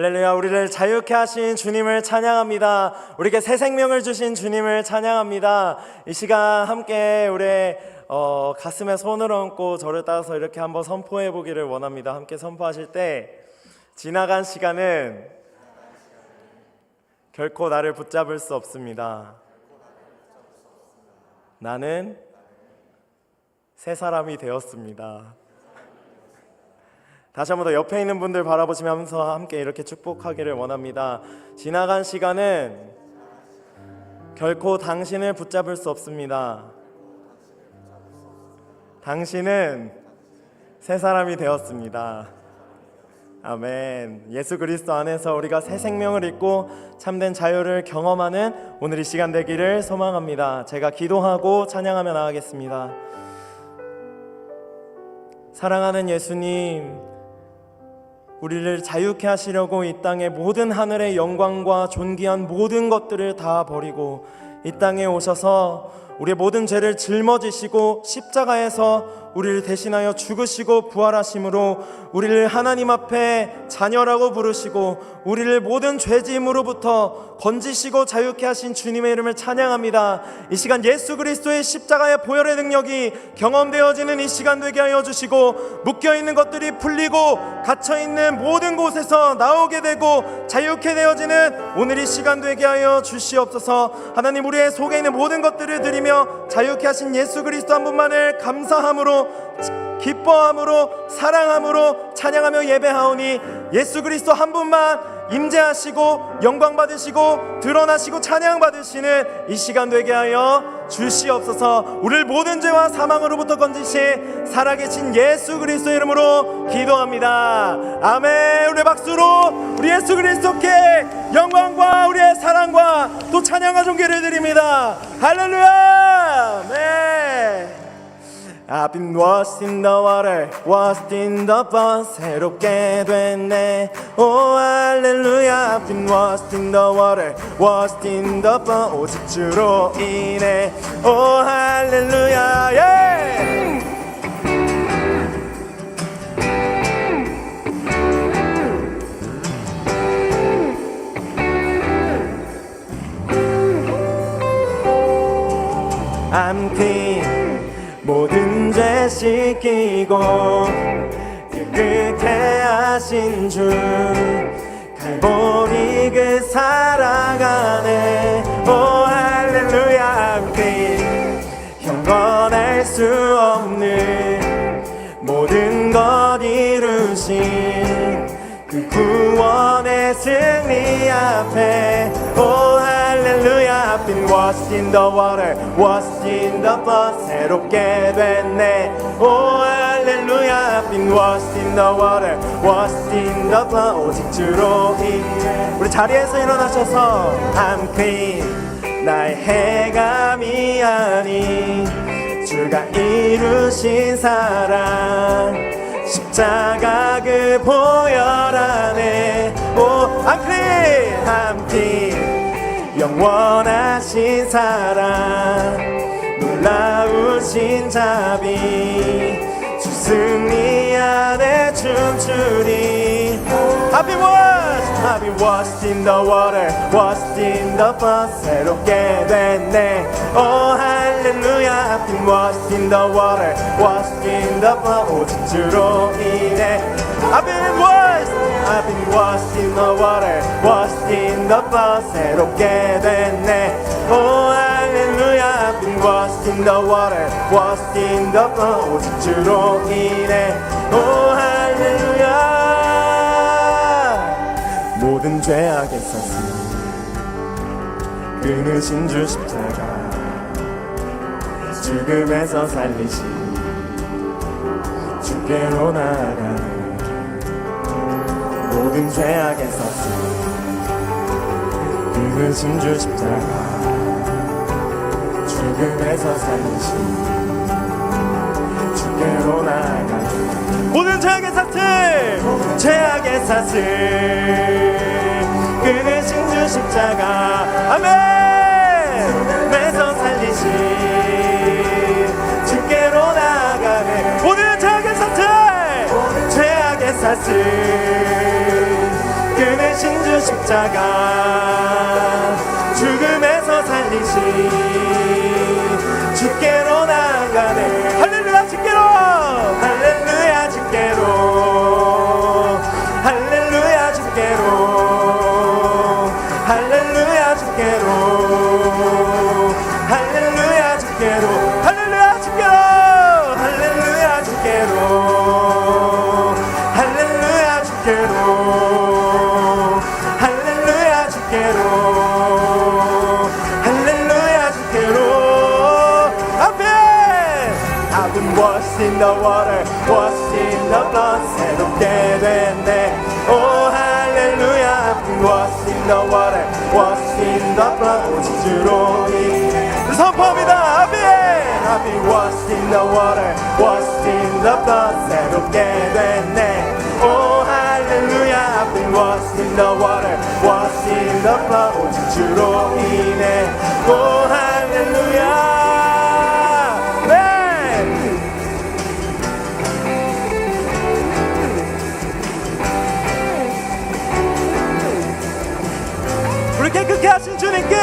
할렐루야 우리를 자유케 하신 주님을 찬양합니다. 우리에게 새 생명을 주신 주님을 찬양합니다. 이 시간 함께 우리 어, 가슴에 손을 얹고 저를 따라서 이렇게 한번 선포해 보기를 원합니다. 함께 선포하실 때 지나간 시간은 결코 나를 붙잡을 수 없습니다. 나는 새 사람이 되었습니다 다시 한번 더 옆에 있는 분들 바라보시면서 함께 이렇게 축복하기를 원합니다. 지나간 시간은 결코 당신을 붙잡을 수 없습니다. 당신은 새 사람이 되었습니다. 아멘. 예수 그리스도 안에서 우리가 새 생명을 잊고 참된 자유를 경험하는 오늘 이 시간 되기를 소망합니다. 제가 기도하고 찬양하며 나가겠습니다. 사랑하는 예수님, 우리를 자유케 하시려고 이 땅의 모든 하늘의 영광과 존귀한 모든 것들을 다 버리고 이 땅에 오셔서 우리의 모든 죄를 짊어지시고 십자가에서 우리를 대신하여 죽으시고 부활하심으로 우리를 하나님 앞에 자녀라고 부르시고 우리를 모든 죄짐으로부터 건지시고 자유케 하신 주님의 이름을 찬양합니다. 이 시간 예수 그리스도의 십자가의 보혈의 능력이 경험되어지는 이 시간 되게 하여 주시고 묶여 있는 것들이 풀리고 갇혀 있는 모든 곳에서 나오게 되고 자유케 되어지는 오늘 이 시간 되게 하여 주시옵소서. 하나님 우리의 속에 있는 모든 것들을 드리며 자유케 하신 예수 그리스도 한 분만을 감사함으로 기뻐함으로 사랑함으로 찬양하며 예배하오니 예수 그리스도 한 분만 임재하시고 영광 받으시고 드러나시고 찬양 받으시는 이 시간 되게 하여 주시옵소서. 우리를 모든 죄와 사망으로부터 건지신 살아계신 예수 그리스도 이름으로 기도합니다. 아멘. 우리 박수로 우리 예수 그리스도께 영광과 우리의 사랑과 또 찬양과 존귀를 드립니다. 할렐루야. 네. I've been washed in the water, washed in the blood 새롭게 됐네 오 할렐루야 I've been washed in the water, washed in the blood 오직 주로 인해 오 할렐루야 예! I'm clean 죄 씻기고 깨끗해 하신 주 갈보리 그 살아가네. 오 할렐루야. clean 형건할 수 없는 모든 것 이루신 그 구원의 승리 앞에. 오 할렐루야 I've been washed in the water washed in the blood 새롭게 됐네 오 할렐루야 I've been washed in the water washed in the blood 오직 주로 인해 우리 자리에서 일어나셔서 I'm clean 나의 해감이 아닌 주가 이루신 사랑 십자가 그 보혈 안에 오 I'm clean I'm clean 영원하신 사랑 놀라우신 자비 주 승리 안에 춤추리 I've been washed I've been washed in the water washed in the blood 새롭게 됐네 오 할렐루야 I've been washed in the water washed in the blood 오직 주로 인해 I've been washed I've been washed in the water washed in the blood 새롭게 됐네 오 할렐루야 I've been washed in the water washed in the blood 오직 주로 인해 오 할렐루야 모든 죄악에 썼으니 끊으신 주 십자가 죽음에서 살리시 주께로 나아가는 모든 죄악에 썼으니 끊으신 주 십자가 죽음에서 살리시 주께로 나아가는 모든 죄악의 사슬 죄악의 사슬 끊으신 주 십자가. 아멘. 매서 살리신 주께로 나아가네. 모든 죄악의 사슬. 죄악의 사슬. 끊으신 대신 주 십자가. 죽음에서 살리신 주께로 나아가네 washed in the water washed in the blood 새롭게 됐네 오 할렐루야 I've been washed in the water washed in the blood 오직 주로 이 선포합니다 아멘 I've been washed in the water washed in the blood 새롭게 됐네 오 할렐루야 I've been washed in the water washed in the blood 오직 주로 인해 오 할 하신 주님께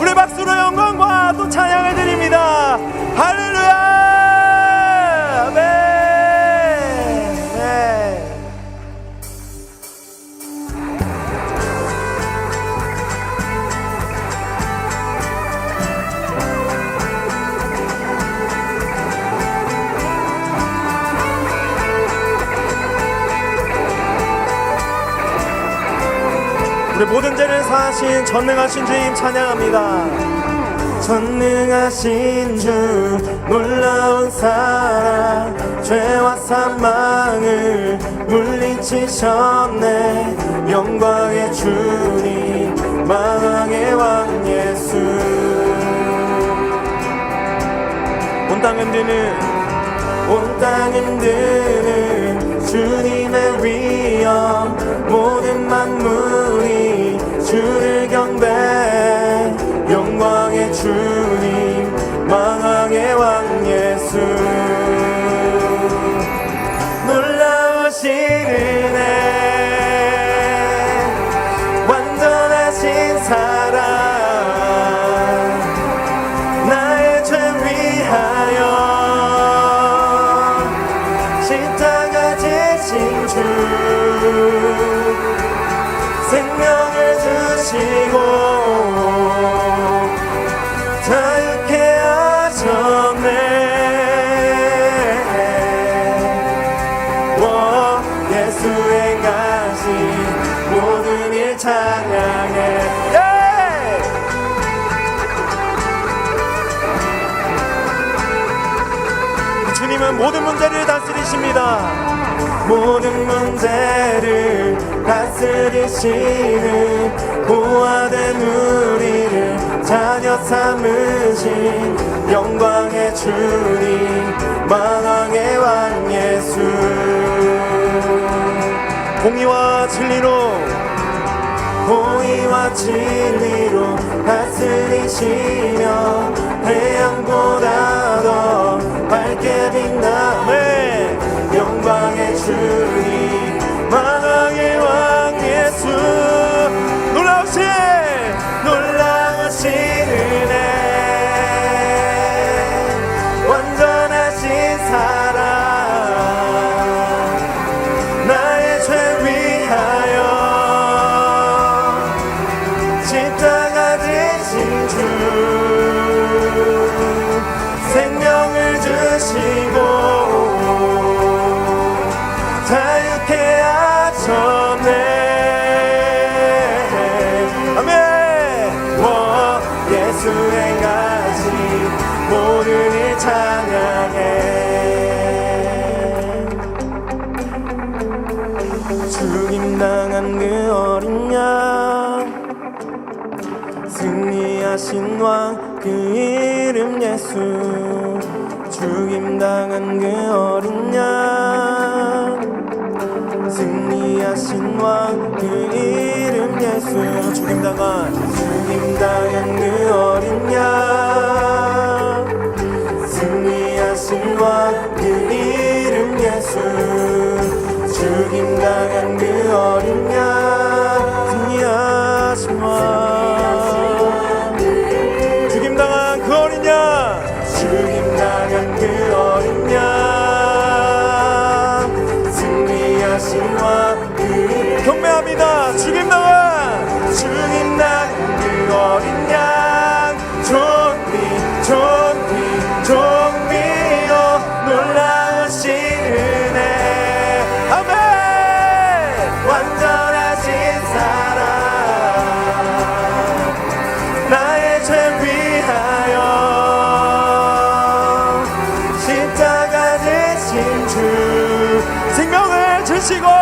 우리 박수로 영광과 또 찬양을 드립니다. 할렐루야! 전능하신 주님 찬양합니다. 전능하신 주 놀라운 사랑 죄와 사망을 물리치셨네 영광의 주님 망왕의 왕 예수 온 땅 흔드는 온 땅 흔드는 주님의 위엄 모든 만물이 주를 예! 주님은 모든 문제를 다스리십니다. 모든 문제를 다스리시는 고아된 우리를 자녀 삼으신 영광의 주님 망왕의 왕 예수 공의와 진리로 공의와 진리로 다스리시며 태양보다 더 밝게 빛나네. 영광의 주 Amen. 완전하신 사랑. 나의 죄 위하여 십자가 대신 주 생명을 주시고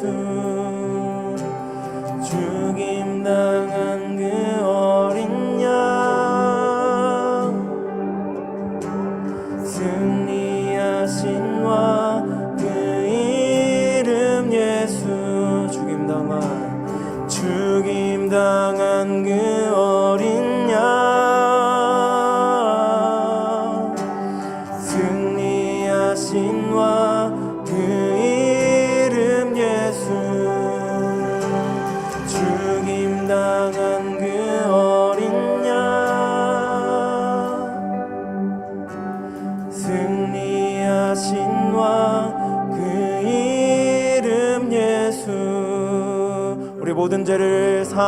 이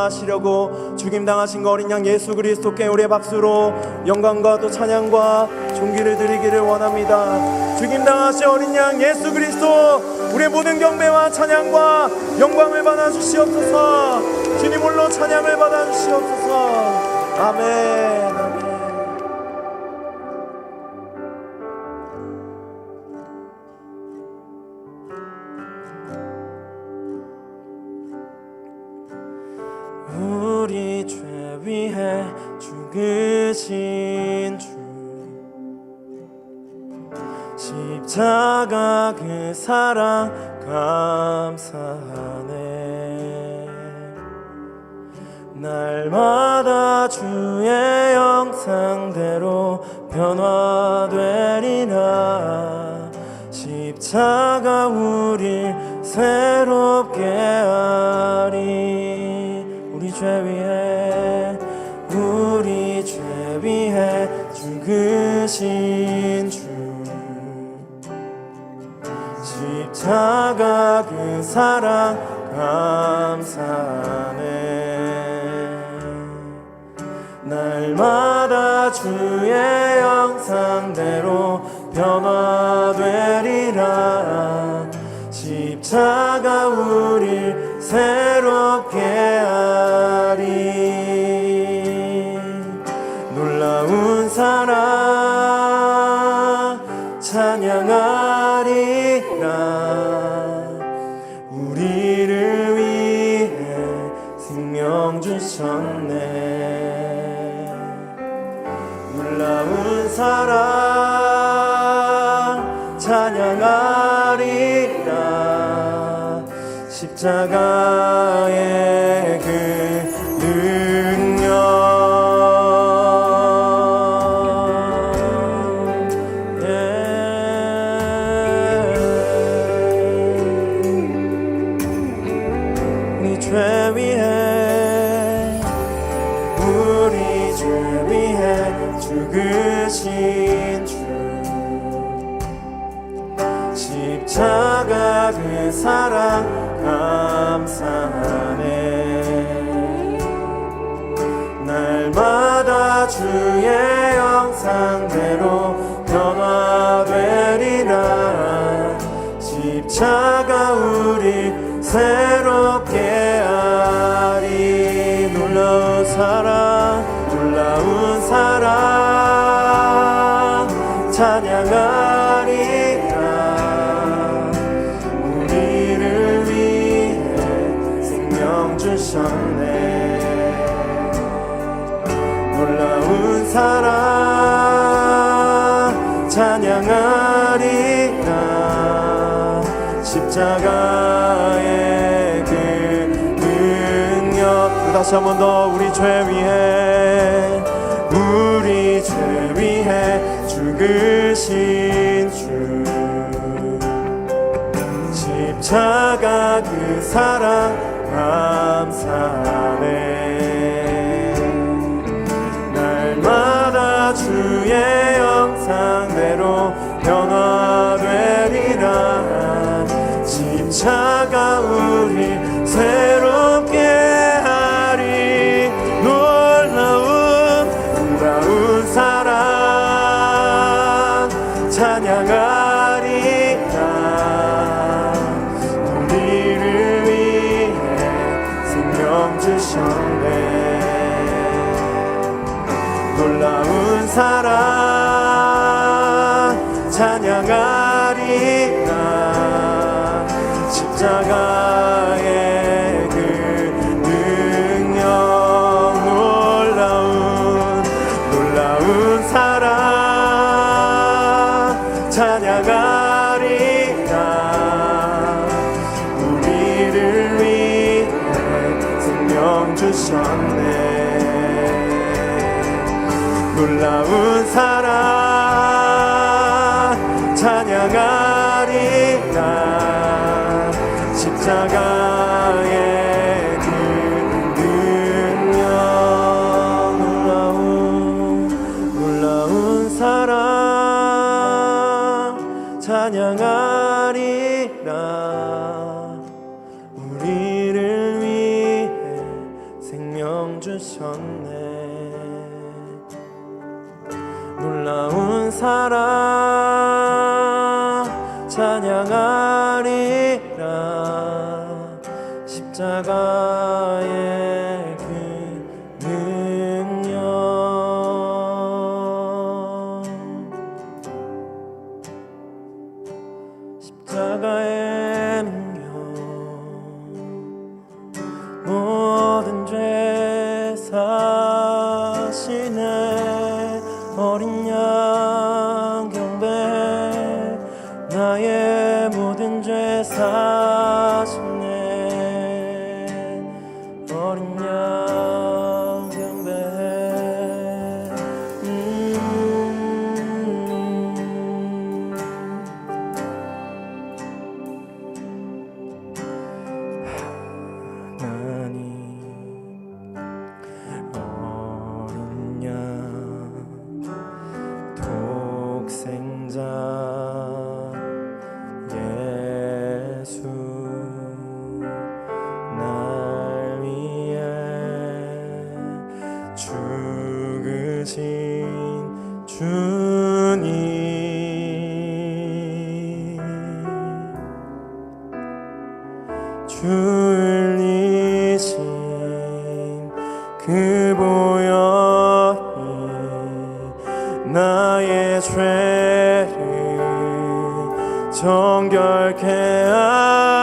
하시려고 죽임 당하신 그 어린 양 예수 그리스도께 우리의 박수로 영광과 또 찬양과 존귀를 드리기를 원합니다. 죽임 당하신 어린 양 예수 그리스도 우리의 모든 경배와 찬양과 영광을 받아 주시옵소서. 주님 홀로 찬양을 받아 주시옵소서. 아멘 십자가 그 사랑 감사하네. 날마다 주의 영상대로 변화되리라. 십자가 우릴 새롭게 하리. 우리 죄 위해 우리 죄 위해 죽으신 십자가 그 사랑 감사하네. 날마다 주의 영상대로 변화되리라. 십자가 우릴 새 찬양하리라 우리를 위해 생명 주셨네. 십자가의 사랑 감사하네 날마다 주의 영상대로 변화되리라. 십자가 우리 새롭게 하리. 놀라운 사랑 놀라운 사랑 사랑 찬양하리라. 십자가의 그 능력. 다시 한 번 더 우리 죄 위해 우리 죄 위해 죽으신 주. 십자가 그 사랑 감사 십자가 우리 새롭게 하리. 놀라운 놀라운 사랑 찬양하리라. 우리를 위해 생명 주셨네. 놀라운 사랑 찬양하리라 십자 생 어 나의 죄를 정결케 하네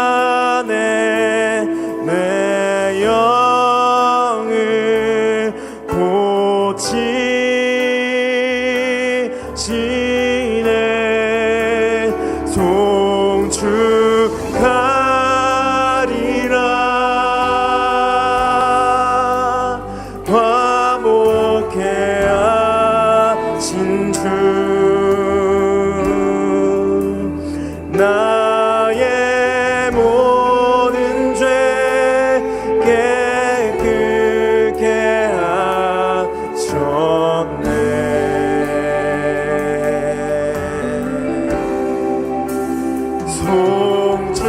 송축하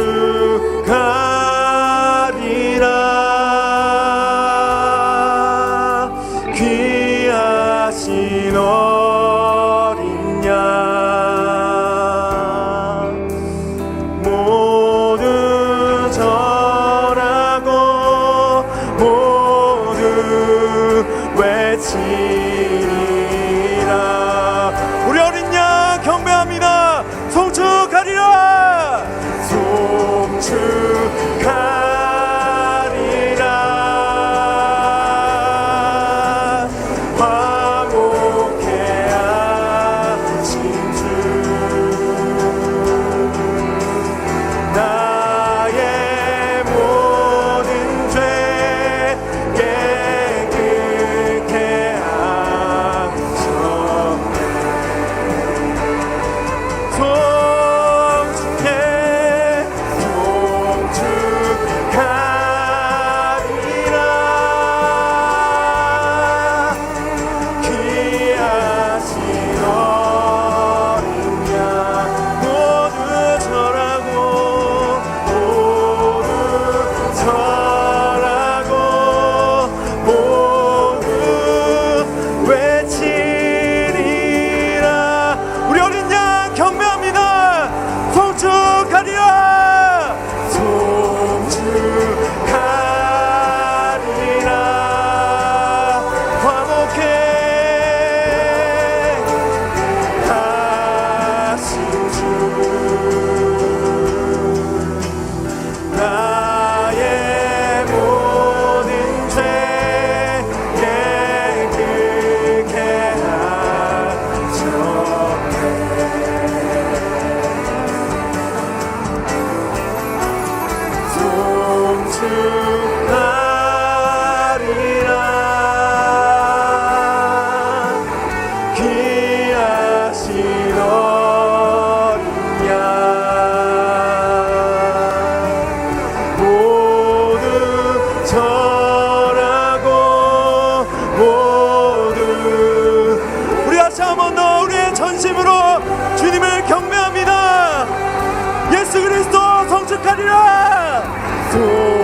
Sura! Sura!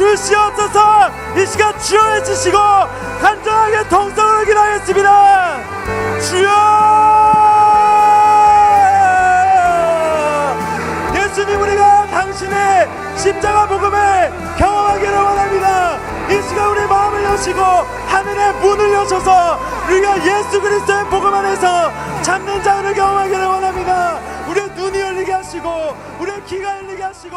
주시옵소서. 이 시간 치유해 주시고 간절하게 동성을 기도하겠습니다. 주여! 예수님 우리가 당신의 십자가 복음을 경험하기를 원합니다. 이 시간 우리 마음을 여시고 하늘의 문을 여셔서 우리가 예수 그리스도의 복음 안에서 잡는 자를 경험하기를 원합니다. 우리의 눈이 열리게 하시고 우리의 귀가 열리게 하시고